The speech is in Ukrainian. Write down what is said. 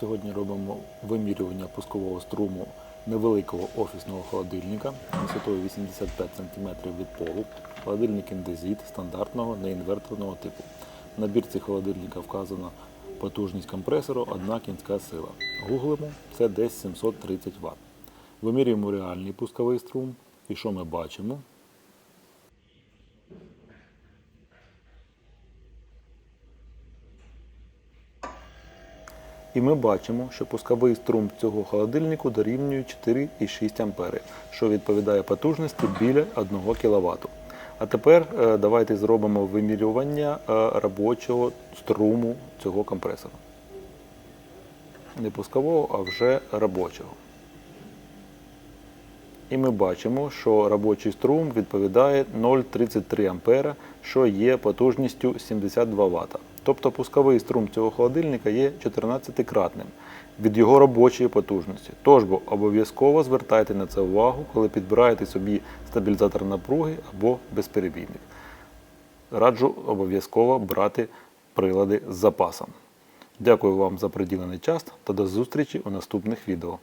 Сьогодні робимо вимірювання пускового струму невеликого офісного холодильника висотою 85 см від полу. Холодильник індезіт стандартного неінверторного типу. На бірці холодильника вказана потужність компресору 1 кінська сила. Гуглимо це десь 730 Вт. Вимірюємо реальний пусковий струм. І що ми бачимо? І ми бачимо, що пусковий струм цього холодильнику дорівнює 4,6 А, що відповідає потужності біля 1 кВт. А тепер е, давайте зробимо вимірювання е, робочого струму цього компресора. Не пускового, а вже робочого. І ми бачимо, що робочий струм відповідає 0,33 А, що є потужністю 72 Вт. Тобто пусковий струм цього холодильника є 14-кратним від його робочої потужності. Тож бо обов'язково звертайте на це увагу, коли підбираєте собі стабілізатор напруги або безперебійник. Раджу обов'язково брати прилади з запасом. Дякую вам за приділений час та до зустрічі у наступних відео.